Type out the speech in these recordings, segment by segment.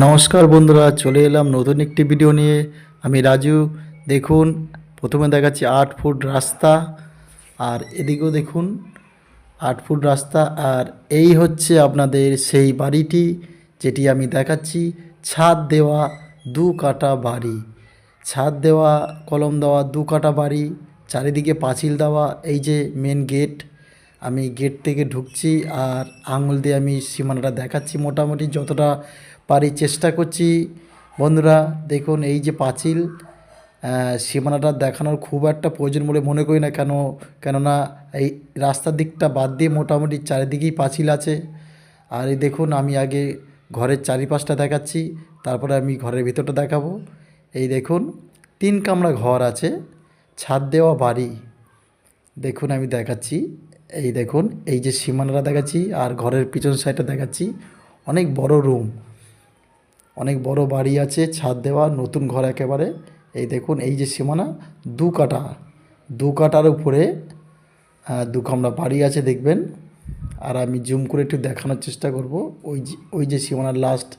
নমস্কার বন্ধুরা, চলে এলাম নতুন একটি ভিডিও নিয়ে। আমি রাজু। দেখুন, প্রথমে দেখাচ্ছি আট ফুট রাস্তা, আর এদিকেও দেখুন, আট ফুট রাস্তা। আর এই হচ্ছে আপনাদের সেই বাড়িটি, যেটি আমি দেখাচ্ছি। ছাদ দেওয়া দু কাটা বাড়ি। ছাদ দেওয়া, কলম দেওয়া দু কাটা বাড়ি, চারিদিকে পাঁচিল দেওয়া, এই যে মেন গেট আমি গেট থেকে ঢুকছি, আর আঙুল দিয়ে আমি সীমানাটা দেখাচ্ছি মোটামুটি যতটা পারি, চেষ্টা করছি। বন্ধুরা, দেখুন, এই যে পাঁচিল সীমানাটা দেখানোর খুব একটা প্রয়োজন বলে মনে করি না, কেন, কেননা এই রাস্তার দিকটা বাদ দিয়ে মোটামুটি চারিদিকেই পাঁচিল আছে। আর এই দেখুন, আমি আগে ঘরের চারিপাশটা দেখাচ্ছি, তারপরে আমি ঘরের ভিতরটা দেখাবো। এই দেখুন, তিন কামরা ঘর আছে, ছাদ দেওয়া বাড়ি। দেখুন, আমি দেখাচ্ছি, এই দেখুন, এই যে সীমানাটা দেখাচ্ছি, আর ঘরের পিছন সাইডটা দেখাচ্ছি, অনেক বড় রুম অনেক বড় বাড়ি আছে, ছাদ দেওয়া, নতুন ঘর একেবারে। এই দেখুন, এই যে সীমানা, দু কাটা। দু কাটার উপরে দু কামরা বাড়ি আছে, দেখবেন। আর আমি জুম করে একটু দেখানোর চেষ্টা করব। ওই যে ওই যে সীমানার লাস্ট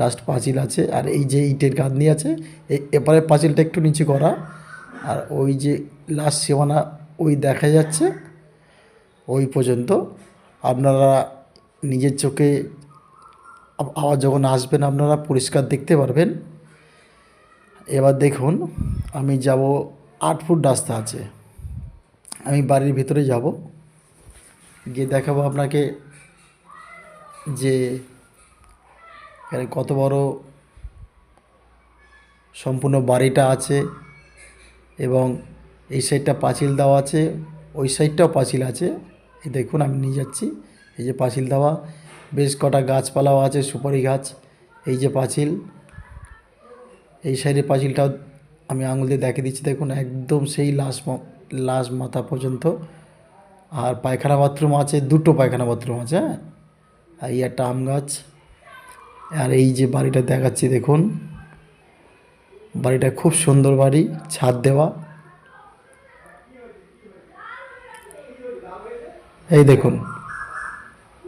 লাস্ট পাঁচিল আছে, আর এই যে ইটের গাঁথনি আছে এই এপারের পাঁচিলটা একটু নিচু করা। আর ওই যে লাস্ট সীমানা, ওই দেখা যাচ্ছে, ওই পর্যন্ত। আপনারা নিজের চোখে আবার যখন আসবেন আপনারা পরিষ্কার দেখতে পারবেন। এবার দেখুন, আমি যাব আট ফুট রাস্তা আছে। আমি বাড়ির ভিতরে যাব। গিয়ে দেখাবো আপনাকে যে এখানে কত বড় সম্পূর্ণ বাড়িটা আছে এবং এই সাইডটা পাঁচিল দেওয়া আছে। ওই সাইডটাও পাঁচিল আছে। দেখুন, আমি নিয়ে যাচ্ছি। এই যে পাঁচিল দেওয়া বেশ কটা গাছপালাও আছে, সুপারি গাছ, এই যে পাঁচিল। এই সাইডের পাঁচিলটাও আমি আঙুল দিয়ে দেখে দিচ্ছি, দেখুন একদম সেই লাশ লাশ মাথা পর্যন্ত। আর পায়খানা বাথরুম আছে, দুটো পায়খানা বাথরুম আছে হ্যাঁ? আর এই একটা আম গাছ। আর এই যে বাড়িটা দেখাচ্ছি, দেখুন। বাড়িটা খুব সুন্দর বাড়ি, ছাদ দেওয়া। এই দেখুন।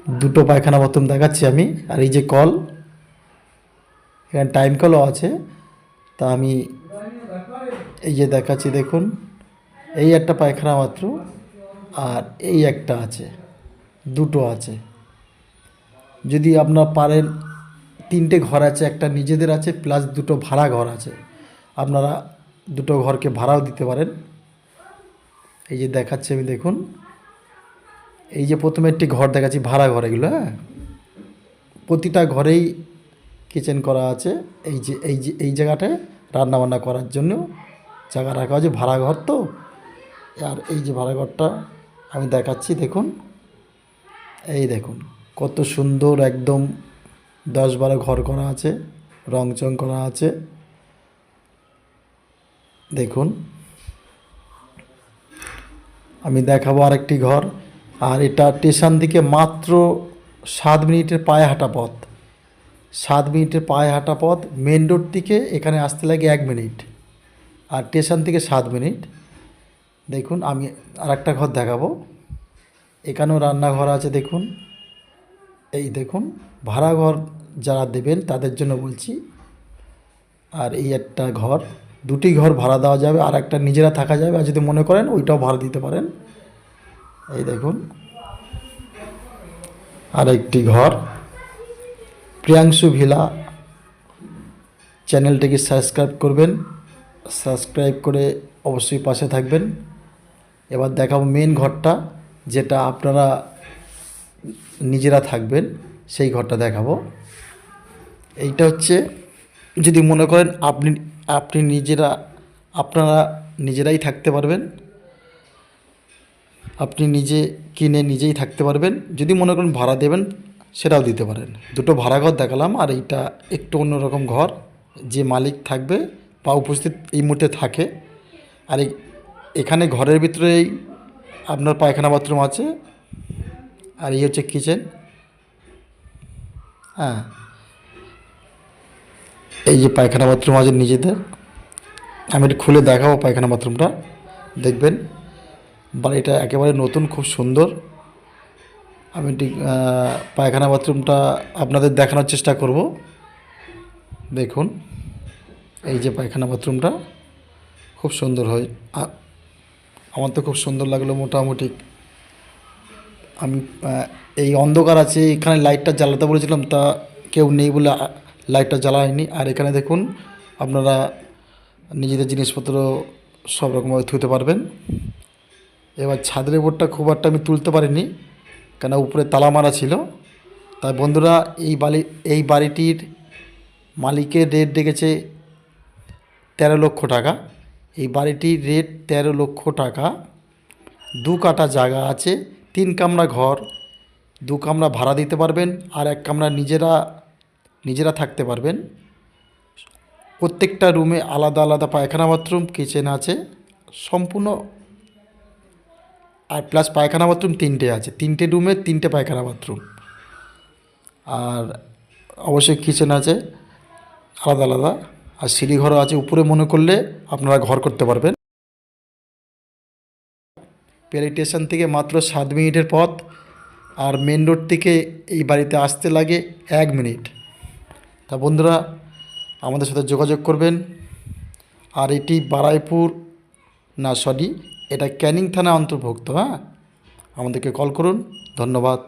দুটো পায়খানা বাথরুম দেখাচ্ছি আমি, আর এই যে কল, এখানে টাইম কলও আছে, তা আমি এই যে দেখাচ্ছি, দেখুন, এই একটা পায়খানা বাথরুম আর এই একটা আছে, দুটো আছে। যদি আপনার পারেন, তিনটে ঘর আছে, একটা নিজেদের আছে প্লাস দুটো ভাড়া ঘর আছে। আপনারা দুটো ঘরকে ভাড়াও দিতে পারেন। এই যে দেখাচ্ছি আমি, দেখুন। এই যে প্রথমে একটি ঘর দেখাচ্ছি, ভাড়া ঘর এগুলো হ্যাঁ? প্রতিটা ঘরেই কিচেন করা আছে। এই যে এই যে, এই জায়গাটায় রান্নাবান্না করার জন্য জায়গা রাখা আছে, ভাড়া ঘর তো। আর এই যে ভাড়া ঘরটা আমি দেখাচ্ছি, দেখুন। এই দেখুন, কত সুন্দর একদম দশ বারো ঘর করা আছে রং চং করা আছে। দেখুন, আমি দেখাবো আরেকটি ঘর। আর এটা স্টেশন থেকে মাত্র সাত মিনিটের পায়ে হাঁটা পথ। সাত মিনিটের পায়ে হাঁটা পথ মেন রোড থেকে এখানে আসতে লাগে এক মিনিট। আর স্টেশন থেকে সাত মিনিট। দেখুন, আমি আর একটা ঘর দেখাবো। এখানেও রান্নাঘর আছে, দেখুন। এই দেখুন, ভাড়া ঘর যারা দেবেন তাদের জন্য বলছি। আর এই একটা ঘর, দুটি ঘর ভাড়া দেওয়া যাবে আর একটা নিজেরা থাকা যাবে। আর যদি মনে করেন, ওইটাও ভাড়া দিতে পারেন। এই দেখুন। আর একটি ঘর। প্রিয়াংশু ভিলা চ্যানেলটিকে সাবস্ক্রাইব করবেন। সাবস্ক্রাইব করে অবশ্যই পাশে থাকবেন। এবার দেখাবো মেন ঘরটা, যেটা আপনারা নিজেরা থাকবেন, সেই ঘরটা দেখাবো। এইটা হচ্ছে, যদি মনে করেন আপনি আপনি নিজেরা, আপনারা নিজেরাই থাকতে পারবেন। আপনি নিজে কিনে নিজেই থাকতে পারবেন। যদি মনে করেন ভাড়া দেবেন, সেটাও দিতে পারেন। দুটো ভাড়া ঘর দেখালাম, আর এইটা একটু অন্যরকম ঘর। যে মালিক থাকবে, বা উপস্থিত এই মুহূর্তে থাকে। আর এখানে ঘরের ভিতরেই আপনার পায়খানা বাথরুম আছে। আর এই হচ্ছে কিচেন। হ্যাঁ। এই যে পায়খানা বাথরুম আছে নিজেদের। আমি একটু খুলে দেখাবো পায়খানা বাথরুমটা। দেখবেন। বাড়িটা একেবারে নতুন, খুব সুন্দর। আমি ঠিক পায়খানা বাথরুমটা আপনাদের দেখানোর চেষ্টা করব। দেখুন, এই যে পায়খানা বাথরুমটা, খুব সুন্দর হয়। আমার তো খুব সুন্দর লাগল মোটামুটি। আমি এই অন্ধকার আছে, এখানে লাইটটা জ্বালাতে বলেছিলাম, তা কেউ নেই বলে লাইটটা জ্বালায়নি। আর এখানে দেখুন, আপনারা নিজেদের জিনিসপত্র সব রকমভাবে ধুতে পারবেন। এবার ছাদের উপরটা খুব একটা আমি তুলতে পারিনি, কেন উপরে তালা মারা ছিল। তাই বন্ধুরা, এই বাড়ি এই বাড়িটির মালিকের রেট ডেকেছে তেরো লক্ষ টাকা। এই বাড়িটির রেট তেরো লক্ষ টাকা। দু কাটা জায়গা আছে, তিন কামরা ঘর, দু কামরা ভাড়া দিতে পারবেন আর এক কামরা নিজেরা নিজেরা থাকতে পারবেন। প্রত্যেকটা রুমে আলাদা আলাদা পায়খানা বাথরুম কিচেন আছে। সম্পূর্ণ আর প্লাস পায়খানা বাথরুম তিনটে আছে। তিনটে রুমে তিনটে পায়খানা বাথরুম আর অবশ্যই কিচেন আছে, আলাদা আলাদা। আর সিঁড়িঘরও আছে, উপরে মনে করলে আপনারা ঘর করতে পারবেন। পেরি স্টেশন থেকে মাত্র সাত মিনিটের পথ। আর মেন রোড থেকে এই বাড়িতে আসতে লাগে এক মিনিট। তা বন্ধুরা, আমাদের সাথে যোগাযোগ করবেন। আর এটি বারাইপুর না, সরি এটা ক্যানিং থানা অন্তর্ভুক্ত হ্যাঁ? আমাদেরকে কল করুন। ধন্যবাদ।